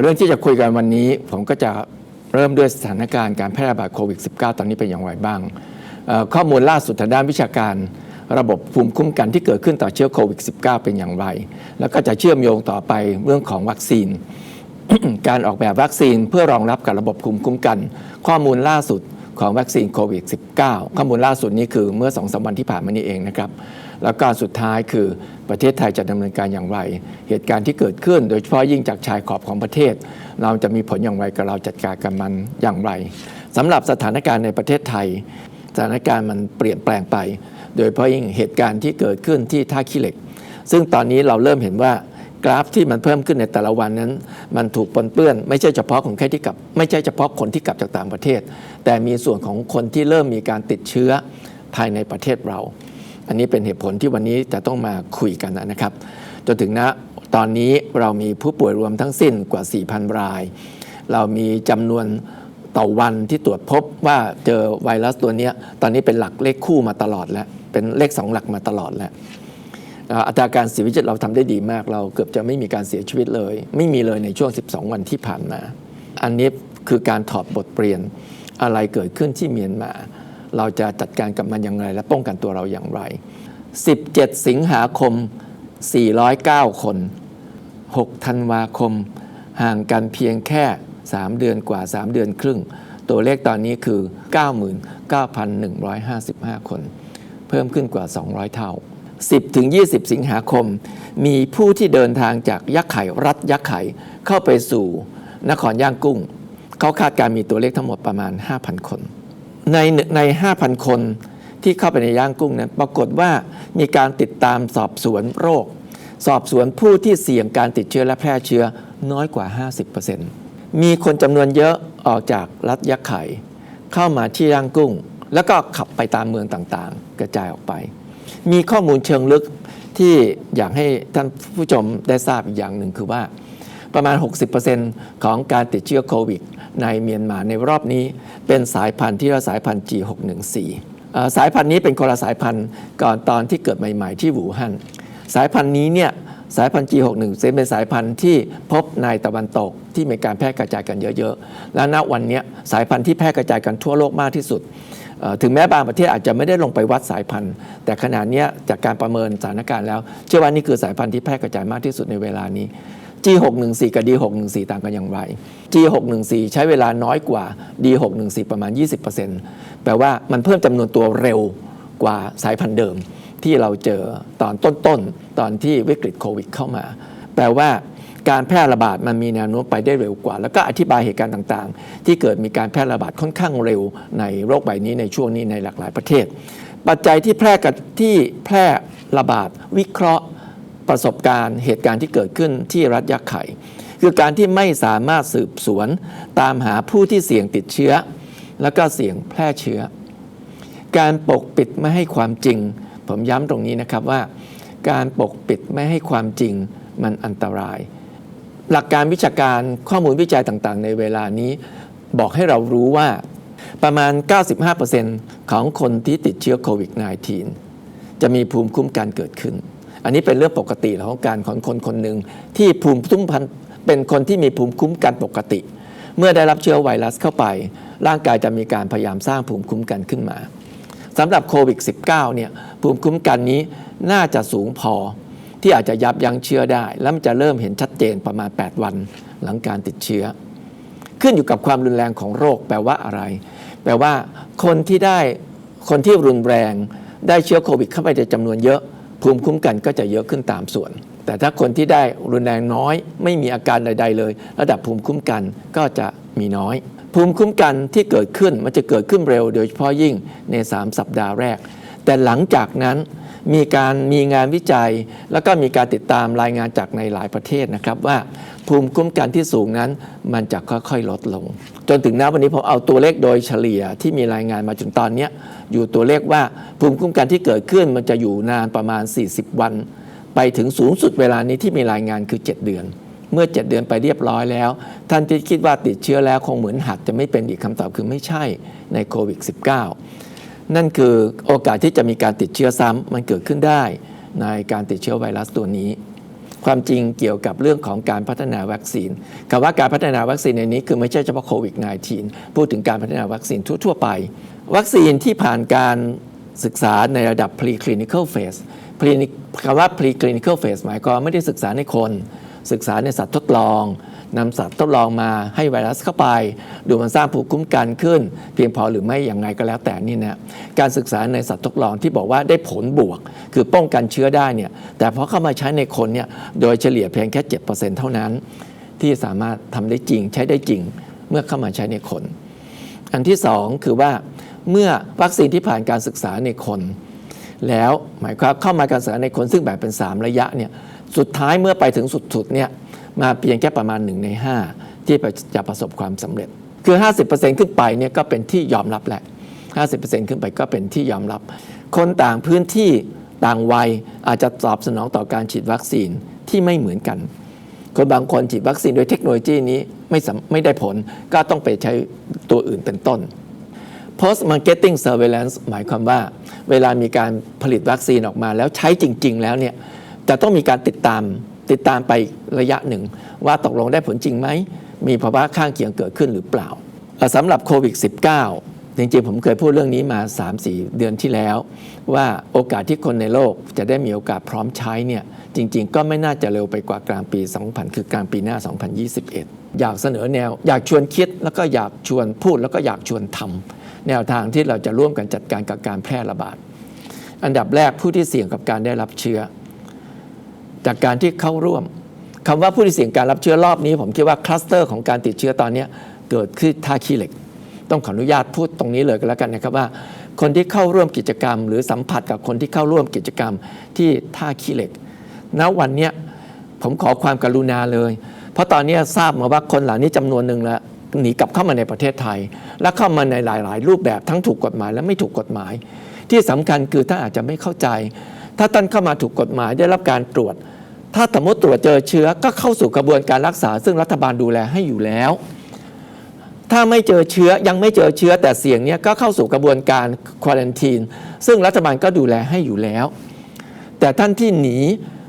เรื่องที่จะคุยกันวันนี้ผมก็จะเริ่มด้วยสถานการณ์การแพร่ระบาดโควิด -19 ตอนนี้เป็นอย่างไรบ้าง ข้อมูลล่าสุดทางด้านวิชาการ ระบบภูมิคุ้มกันที่เกิดขึ้นต่อเชื้อโควิด -19 เป็นอย่างไร แล้วก็จะเชื่อมโยงต่อไปเรื่องของวัคซีน การออกแบบวัคซีนเพื่อรองรับกับระบบภูมิคุ้มกัน ข้อมูลล่าสุดของวัคซีนโควิด -19 ข้อมูลล่าสุดนี้คือเมื่อ2อสวันที่ผ่านมานี้เองนะครับ แล้วก็สุดท้ายคือประเทศไทยจะดำเนินการอย่างไร เหตุการณ์ที่เกิดขึ้น โดยเฉพาะยิ่งจากชายขอบของประเทศ เราจะมีผลอย่างไรกับเราจัดการกับมันอย่างไรสำหรับสถานการณ์ในประเทศไทย สถานการณ์มันเปลี่ยนแปลงไป โดยเฉพาะยิ่งเหตุการณ์ที่เกิดขึ้นที่ท่าขี้เหล็ก ซึ่งตอนนี้เราเริ่มเห็นว่ากราฟที่มันเพิ่มขึ้นในแต่ละวันนั้น มันถูกปนเปื้อนไม่ใช่เฉพาะของแค่ที่กลับ ไม่ใช่เฉพาะคนที่กลับจากต่างประเทศ แต่มีส่วนของคนที่เริ่มมีการติดเชื้อภายในประเทศเรา อันนี้เป็นเหตุผลที่วันนี้จะต้องมาคุยกันนะครับ จนถึงณตอนนี้เรามีผู้ป่วยรวมทั้งสิ้นกว่า 4,000 ราย เรามีจำนวนต่อวันที่ตรวจพบว่าเจอไวรัสตัวนี้ตอนนี้เป็นหลักเลขคู่มาตลอดแล้ว เป็นเลข2หลักมาตลอดแล้วอัตราการเสียชีวิตเราทำได้ดีมาก เราเกือบจะไม่มีการเสียชีวิตเลย ไม่มีเลยในช่วง 12 วันที่ผ่านมา อันนี้คือการถอดบทเรียนอะไรเกิดขึ้นที่เมียนมา เราจะจัดการกับมันอย่างไร และป้องกันตัวเราอย่างไร 17 สิงหาคม 409 คน 6 ธันวาคม ห่างกันเพียงแค่ 3 เดือนกว่า 3 เดือนครึ่ง ตัวเลขตอนนี้คือ 99,155 คน เพิ่มขึ้นกว่า 200 เท่า 10 ถึง 20 สิงหาคม มีผู้ที่เดินทางจากยักษ์ไข่รัฐยักษ์ไข่เข้าไปสู่นครย่างกุ้ง เขาคาดการมีตัวเลขทั้งหมดประมาณ 5,000 คน ในใน 5,000 คนที่เข้าไปในย่างกุ้งนั้นปรากฏว่ามีการติดตามสอบสวนโรค สอบสวนผู้ที่เสี่ยงการติดเชื้อและแพร่เชื้อน้อยกว่า 50%มีคนจำนวนเยอะออกจากรัฐยักษ์ไข่เข้ามาที่ย่างกุ้ง แล้วก็ขับไปตามเมืองต่างๆ กระจายออกไป มีข้อมูลเชิงลึกที่อยากให้ท่านผู้ชมได้ทราบอีกอย่างหนึ่งคือว่า ประมาณ 60%ของการติดเชื้อโควิด ในเมียนมาในรอบนี้เป็นสายพันธุ์ที่เราสายพันธุ์ G614 สายพันธุ์นี้เป็นคนละสายพันธุ์ก่อนตอนที่เกิดใหม่ ๆ ที่หูฮั่นสายพันธุ์นี้เนี่ยสายพันธุ์ G61 เป็นสายพันธุ์ที่พบในตะวันตกที่มีการแพร่กระจายกันเยอะๆ และณวันนี้สายพันธุ์ที่แพร่กระจายกันทั่วโลกมากที่สุด ถึงแม้บางประเทศอาจจะไม่ได้ลงไปวัดสายพันธุ์ แต่ขณะนี้จากการประเมินสถานการณ์แล้ว เชื่อว่านี่คือสายพันธุ์ที่แพร่กระจายมากที่สุดในเวลานี้ G614 กับ D614 ต่างกันอย่างไร G614 ใช้เวลาน้อยกว่า D614 ประมาณ 20%แปลว่ามันเพิ่มจำนวนตัวเร็วกว่าสายพันธุ์เดิม ที่เราเจอตอนต้นๆตอนที่วิกฤตโควิดเข้ามา แปลว่าการแพร่ระบาดมันมีแนวโน้มไปได้เร็วกว่า แล้วก็อธิบายเหตุการณ์ต่างๆ ที่เกิดมีการแพร่ระบาดค่อนข้างเร็วในโรคใบนี้ในช่วงนี้ในหลากหลายประเทศ ปัจจัยที่แพร่กับที่แพร่ระบาดวิเคราะห์ ประสบการณ์เหตุการณ์ที่เกิดขึ้นที่รัฐยักษ์ไข่ คือการที่ไม่สามารถสืบสวน ตามหาผู้ที่เสี่ยงติดเชื้อ แล้วก็เสี่ยงแพร่เชื้อ การปกปิดไม่ให้ความจริง ผมย้ำตรงนี้นะครับว่า การปกปิดไม่ให้ความจริงมันอันตราย หลักการวิชาการข้อมูลวิจัยต่างๆ ในเวลานี้ บอกให้เรารู้ว่าประมาณ 95%ของคนที่ติดเชื้อโควิด -19 จะมีภูมิคุ้มกันเกิดขึ้น อันนี้เป็นเรื่องปกติของการของคนคนหนึ่งที่ภูมิคุ้มกันเป็นคนที่มีภูมิคุ้มกันปกติ เมื่อได้รับเชื้อไวรัสเข้าไป ร่างกายจะมีการพยายามสร้างภูมิคุ้มกันขึ้นมาสำหรับโควิด -19 เนี่ยภูมิคุ้มกันนี้น่าจะสูงพอที่อาจจะยับยั้งเชื้อได้ แล้วมันจะเริ่มเห็นชัดเจนประมาณ 8 วันหลังการติดเชื้อ ขึ้นอยู่กับความรุนแรงของโรคแปลว่าอะไร แปลว่าคนที่ได้คนที่รุนแรงได้เชื้อโควิดเข้าไปในจำนวนเยอะ ภูมิคุ้มกันก็จะเยอะขึ้นตามส่วน แต่ถ้าคนที่ได้รุนแรงน้อย ไม่มีอาการใด ๆ เลย ระดับภูมิคุ้มกันก็จะมีน้อย ภูมิคุ้มกันที่เกิดขึ้นมันจะเกิดขึ้นเร็ว โดยเฉพาะยิ่งใน 3 สัปดาห์แรก แต่หลังจากนั้นมีการมีงานวิจัย แล้วก็มีการติดตามรายงานจากในหลายประเทศนะครับว่าภูมิคุ้มกันที่สูงนั้น มันจะค่อยๆลดลง จนถึงณวันนี้ผมเอาตัวเลขโดยเฉลี่ยที่มีรายงานมาจนตอนนี้อยู่ตัวเลขว่าภูมิคุ้มกันที่เกิดขึ้นมันจะอยู่นานประมาณ 40 วัน ไปถึงสูงสุดเวลานี้ที่มีรายงานคือ 7 เดือน เมื่อ 7 เดือนไปเรียบร้อยแล้ว ท่านที่คิดว่าติดเชื้อแล้วคงเหมือนหัดจะไม่เป็นอีกคำตอบคือไม่ใช่ในโควิด -19 นั่นคือโอกาสที่จะมีการติดเชื้อซ้ำมันเกิดขึ้นได้ ในการติดเชื้อไวรัสตัวนี้ ความจริงเกี่ยวกับเรื่องของการพัฒนาวัคซีนคำว่าการพัฒนาวัคซีนในนี้คือไม่ใช่เฉพาะโควิด -19 พูดถึงการพัฒนาวัคซีนทั่วๆไป วัคซีนที่ผ่านการศึกษาในระดับ preclinical phase Pre- คำว่า preclinical phase หมายความไม่ได้ศึกษาในคน ศึกษาในสัตว์ทดลอง นำสัตว์ทดลองมาให้ไวรัสเข้าไป ดูมันสร้างภูมิคุ้มกันขึ้น เพียงพอหรือไม่อย่างไรก็แล้วแต่นี่นะการศึกษาในสัตว์ทดลองที่บอกว่าได้ผลบวก คือป้องกันเชื้อได้เนี่ยแต่พอเข้ามาใช้ในคนเนี่ยโดยเฉลี่ยเพียงแค่ 7%เท่านั้น ที่สามารถทำได้จริงใช้ได้จริงเมื่อเข้ามาใช้ในคน อันที่สองคือว่าเมื่อวัคซีนที่ผ่านการศึกษาในคน แล้วหมายความเข้ามาการศึกษาในคนซึ่งแบ่งเป็น 3 ระยะเนี่ยสุดท้ายเมื่อไปถึงสุดๆเนี่ย มาเพียงแค่ประมาณ 1 ใน 5 ที่จะประสบความสำเร็จ คือ 50%ขึ้นไปเนี่ยก็เป็นที่ยอมรับแหละ 50%ขึ้นไปก็เป็นที่ยอมรับ คนต่างพื้นที่ต่างวัยอาจจะตอบสนองต่อการฉีดวัคซีนที่ไม่เหมือนกัน คนบางคนฉีดวัคซีนโดยเทคโนโลยีนี้ไม่สำไม่ได้ผลก็ต้องไปใช้ตัวอื่นเป็นต้น post marketing surveillance หมายความว่า เวลามีการผลิตวัคซีนออกมาแล้วใช้จริง ๆ แล้วเนี่ยจะต้องมีการติดตาม ติดตามไประยะหนึ่ง ว่าตกลงได้ผลจริงไหม มีภาวะข้างเคียงเกิดขึ้นหรือเปล่าสำหรับโควิด -19 จริงๆ ผมเคยพูดเรื่องนี้มา 3-4 เดือนที่แล้ว ว่าโอกาสที่คนในโลกจะได้มีโอกาสพร้อมใช้เนี่ยจริง ๆ ก็ไม่น่าจะเร็วไปกว่ากลางปี 2000 คือกลางปีหน้า 2021 อยากเสนอแนว อยากชวนคิดแล้วก็อยากชวนพูดแล้วก็อยากชวนทำแนวทางที่เราจะร่วมกันจัดการกับการแพร่ระบาด อันดับแรกผู้ที่เสี่ยงกับการได้รับเชื้อ จากการที่เข้าร่วมคำว่าผู้ที่เสี่ยงการรับเชื้อรอบนี้ ผมคิดว่าคลัสเตอร์ของการติดเชื้อตอนนี้เกิดขึ้นท่าขี้เหล็ก ต้องขออนุญาตพูดตรงนี้เลยก็แล้วกันนะครับว่า คนที่เข้าร่วมกิจกรรม หรือสัมผัสกับคนที่เข้าร่วมกิจกรรมที่ท่าขี้เหล็ก ณวันนี้ผมขอความกรุณาเลย เพราะตอนนี้ทราบมาว่าคนเหล่านี้จำนวนหนึ่งแล้วหนีกลับเข้ามาในประเทศไทย และเข้ามาในหลาย ๆ รูปแบบทั้งถูกกฎหมายและไม่ถูกกฎหมาย ที่สำคัญคือถ้านอาจจะไม่เข้าใจ ถ้าท่านเข้ามาถูกกฎหมายได้รับการตรวจ ถ้าสมมติตรวจเจอเชื้อก็เข้าสู่กระบวนการรักษา ซึ่งรัฐบาลดูแลให้อยู่แล้ว ถ้าไม่เจอเชื้อยังไม่เจอเชื้อแต่เสี่ยงเนี้ยก็เข้าสู่กระบวนการควอลันทีนซึ่งรัฐบาลก็ดูแลให้อยู่แล้ว แต่ท่านที่หนี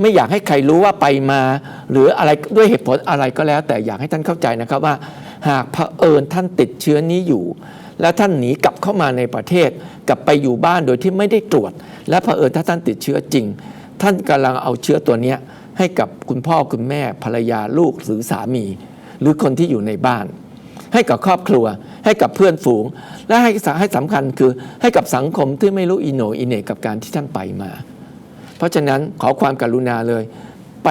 ไม่อยากให้ใครรู้ว่าไปมา หรืออะไรด้วยเหตุผลอะไรก็แล้ว แต่อยากให้ท่านเข้าใจนะครับว่า หากเผอิญท่านติดเชื้อนี้อยู่ แล้วท่านหนีกลับเข้ามาในประเทศ กลับไปอยู่บ้านโดยที่ไม่ได้ตรวจ และเผอิญถ้าท่านติดเชื้อจริง ท่านกำลังเอาเชื้อตัวเนี้ย ให้กับคุณพ่อคุณแม่ภรรยาลูกหรือสามี หรือคนที่อยู่ในบ้าน ให้กับครอบครัว ให้กับเพื่อนฝูง และให้ให้สำคัญคือให้กับสังคมที่ไม่รู้อินโนอินเนกับการที่ท่านไปมา เพราะฉะนั้นขอความกรุณาเลย ไป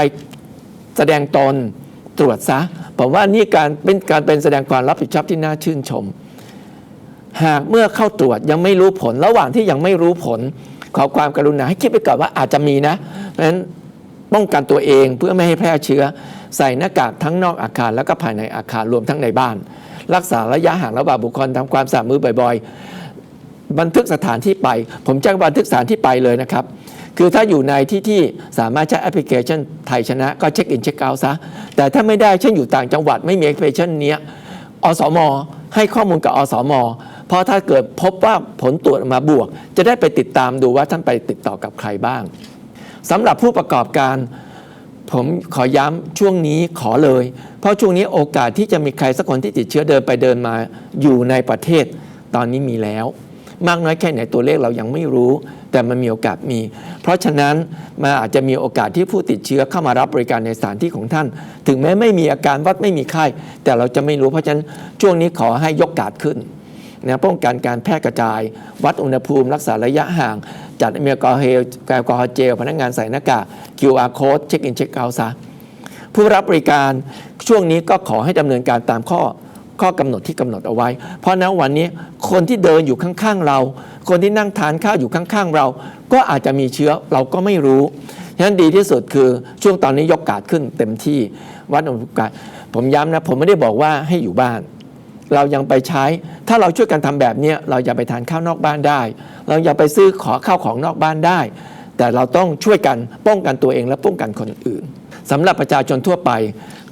แสดงตนตรวจซะผมว่านี่การเป็นการเป็นแสดงความรับผิดชอบที่น่าชื่นชม หากเมื่อเข้าตรวจยังไม่รู้ผล ระหว่างที่ยังไม่รู้ผล ขอความกรุณาให้คิดไปก่อนว่าอาจจะมีนะเพราะฉะนั้น ป้องกันตัวเองเพื่อไม่ให้แพร่เชื้อ ใส่หน้ากากทั้งนอกอาคารแล้วก็ภายในอาคารรวมทั้งในบ้าน รักษาระยะห่างระหว่างบุคคลทำความสะอาดมือบ่อยๆ บันทึกสถานที่ไป ผมแจ้งบันทึกสถานที่ไปเลยนะครับ คือถ้าอยู่ในที่ที่สามารถใช้แอปพลิเคชันไทยชนะก็เช็คอินเช็คเอาท์ซะแต่ถ้าไม่ได้เช่นอยู่ต่างจังหวัดไม่มีแอปพลิเคชันเนี้ยอสม ให้ข้อมูลกับอสมเพราะถ้าเกิดพบว่าผลตรวจมาบวก จะได้ไปติดตามดูว่าท่านไปติดต่อกับใครบ้าง สำหรับผู้ประกอบการ ผมขอย้ำช่วงนี้ขอเลย เพราะช่วงนี้โอกาสที่จะมีใครสักคนที่ติดเชื้อเดินไปเดินมาอยู่ในประเทศ ตอนนี้มีแล้ว มากน้อยแค่ไหนตัวเลขเรายังไม่รู้ แต่มันมีโอกาสมี เพราะฉะนั้นมันอาจจะมีโอกาสที่ผู้ติดเชื้อเข้ามารับบริการในสถานที่ของท่าน ถึงแม้ไม่มีอาการวัดไม่มีไข้แต่เราจะไม่รู้เพราะฉะนั้นช่วงนี้ขอให้ยกการ์ดขึ้นนะป้องกันการแพร่กระจาย วัดอุณหภูมิ รักษาระยะห่าง จัดแอลกอฮอล์เฮลแอลกอฮอล์เจลพนักงานใส่หน้ากาก QR code เช็คอินเช็คเอาท์ซะผู้รับบริการช่วงนี้ก็ขอให้ดำเนินการตามข้อข้อกำหนดที่กำหนดเอาไว้ เพราะณวันนี้คนที่เดินอยู่ข้างๆเรา คนที่นั่งทานข้าวอยู่ข้างๆเรา ก็อาจจะมีเชื้อเราก็ไม่รู้ฉะนั้นดีที่สุดคือช่วงตอนนี้ยกการ์ดขึ้นเต็มที่วัดอุณหภูมิผมย้ำนะผมไม่ได้บอกว่าให้อยู่บ้าน เรายังไปใช้ ถ้าเราช่วยกันทำแบบนี้เราอย่าไปทานข้าวนอกบ้านได้ เราอย่าไปซื้อขอข้าวของนอกบ้านได้ แต่เราต้องช่วยกันป้องกันตัวเองและป้องกันคนอื่นสำหรับประชาชนทั่วไป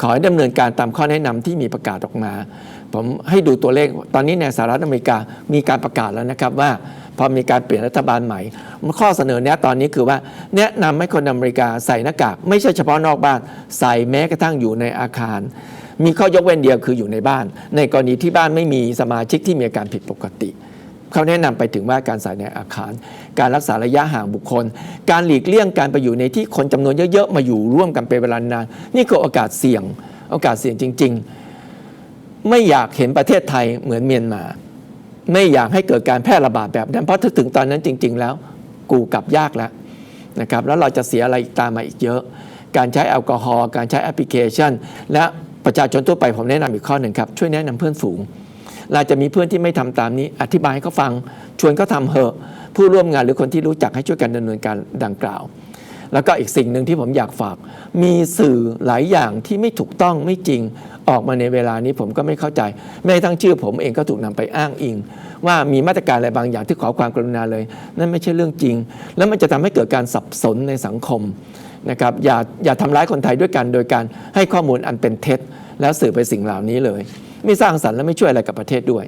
ขอให้ดำเนินการตามข้อแนะนำที่มีประกาศออกมา ผมให้ดูตัวเลขตอนนี้ในสหรัฐอเมริกามีการประกาศแล้วนะครับว่า พอมีการเปลี่ยนรัฐบาลใหม่ ข้อเสนอแนะตอนนี้คือว่า แนะนำให้คนอเมริกาใส่หน้ากาก ไม่ใช่เฉพาะนอกบ้าน ใส่แม้กระทั่งอยู่ในอาคาร มีข้อยกเว้นเดียวคืออยู่ในบ้าน ในกรณีที่บ้านไม่มีสมาชิกที่มีอาการผิดปกติเขาแนะนำไปถึงว่าการใส่ในอาคาร การรักษาระยะห่างบุคคล การหลีกเลี่ยงการไปอยู่ในที่คนจำนวนเยอะๆ มาอยู่ร่วมกันเป็นเวลานาน นี่คือโอกาสเสี่ยง โอกาสเสี่ยงจริง ๆ ไม่อยากเห็นประเทศไทยเหมือนเมียนมา ไม่อยากให้เกิดการแพร่ระบาดแบบนั้น เพราะถ้าถึงตอนนั้นจริง ๆ แล้ว กูกลับยากแล้วนะครับ แล้วเราจะเสียอะไรตามมาอีกเยอะ การใช้แอลกอฮอล์ การใช้แอปพลิเคชัน และ ประชาชนทั่วไปผมแนะนำอีกข้อหนึ่งครับ ช่วยแนะนำเพื่อนฝูงเราจะมีเพื่อนที่ไม่ทำตามนี้ อธิบายให้เขาฟัง ชวนเขาทำเหอะ ผู้ร่วมงานหรือคนที่รู้จักให้ช่วยกันดำเนินการดังกล่าว แล้วก็อีกสิ่งหนึ่งที่ผมอยากฝาก มีสื่อหลายอย่างที่ไม่ถูกต้องไม่จริงออกมาในเวลานี้ผมก็ไม่เข้าใจ แม้ทั้งชื่อผมเองก็ถูกนำไปอ้างอิง ว่ามีมาตรการอะไรบางอย่างที่ขอความกรุณาเลย นั่นไม่ใช่เรื่องจริง แล้วมันจะทำให้เกิดการสับสนในสังคม นะครับอย่าอย่าทำร้ายคนไทยด้วยกันโดยการให้ข้อมูลอันเป็นเท็จ แล้วสื่อไปสิ่งเหล่านี้เลย ไม่สร้างสรรค์และไม่ช่วยอะไรกับประเทศด้วย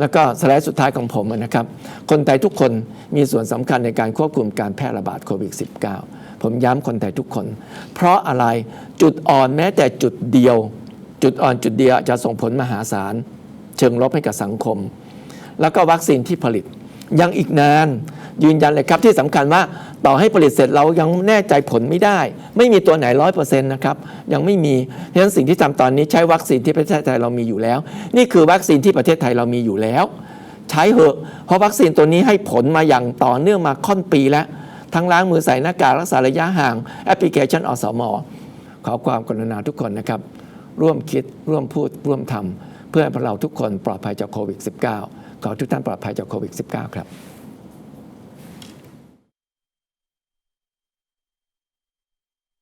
แล้วก็สไลด์สุดท้ายของผมนะครับ คนไทยทุกคนมีส่วนสำคัญในการควบคุมการแพร่ระบาดโควิด -19 ผมย้ำคนไทยทุกคน เพราะอะไรจุดอ่อนแม้แต่จุดเดียว จุดอ่อนจุดเดียวจะส่งผลมหาศาลเชิงลบให้กับสังคม แล้วก็วัคซีนที่ผลิตยังอีกนาน ยืนยันเลยครับที่สำคัญว่าต่อให้ผลิตเสร็จเรายังแน่ใจผลไม่ได้ ไม่มีตัวไหนร้อยเปอร์เซ็นต์นะครับยังไม่มีเพราะฉะนั้นสิ่งที่ทำตอนนี้ใช้วัคซีนที่ประเทศไทยเรามีอยู่แล้ว นี่คือวัคซีนที่ประเทศไทยเรามีอยู่แล้ว ใช้เหอะ เพราะวัคซีนตัวนี้ให้ผลมาอย่างต่อเนื่องมาค่อนปีแล้ว ทั้งล้างมือใส่หน้ากากรักษาระยะห่างแอปพลิเคชันอสมอขอความกรุณาทุกคนนะครับ ร่วมคิดร่วมพูดร่วมทำเพื่อให้พวกเราทุกคนปลอดภัยจากโควิด -19 ขอทุกท่านปลอดภัยจากโควิด -19 ครับ